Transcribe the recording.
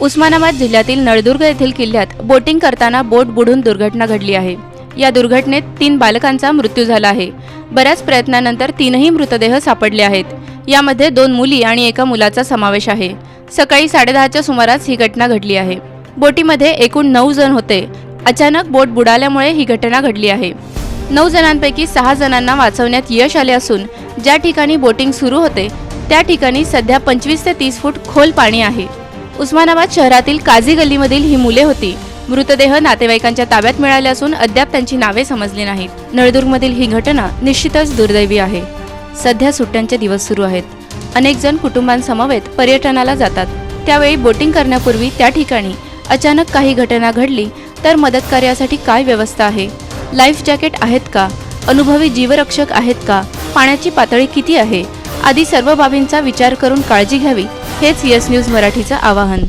उस्मानाबाद जिल्ह्यातील नळदुर्ग येथील किल्ल्यात बोटिंग करताना बोट बुडून दुर्घटना घडली आहे. या दुर्घटनेत तीन बालकांचा मृत्यू झाला आहे. बऱ्याच प्रयत्नानंतर तीनही मृतदेह सापडले आहेत. यामध्ये दोन मुली आणि एका मुलाचा समावेश आहे. सकाळी साडेदहाच्या सुमारास ही घटना घडली आहे. बोटीमध्ये एकूण नऊ जण होते. अचानक बोट बुडाल्यामुळे ही घटना घडली आहे. नऊ जणांपैकी सहा जणांना वाचवण्यात यश आले असून ज्या ठिकाणी बोटिंग सुरू होते त्या ठिकाणी सध्या पंचवीस ते तीस फूट खोल पाणी आहे. उस्मानाबाद शहरातील काझी गल्लीमधील ही मुले होती. मृतदेह नातेवाईकांच्या ताब्यात मिळाले असून अद्याप त्यांची नावे समजली नाहीत. नळदुर्गमधील ही घटना निश्चितच दुर्दैवी आहे. सध्या सुट्ट्यांचे दिवस सुरू आहेत. अनेक जण कुटुंबांसमवेत पर्यटनाला जातात. त्यावेळी बोटिंग करण्यापूर्वी त्या ठिकाणी अचानक काही घटना घडली तर मदत कार्यासाठी काय व्यवस्था आहे? लाईफ जॅकेट आहेत का? अनुभवी जीवरक्षक आहेत का? पाण्याची पातळी किती आहे? आदी सर्व बाबींचा विचार करून काळजी घ्यावी हेच यस न्यूज मराठीचं आवाहन.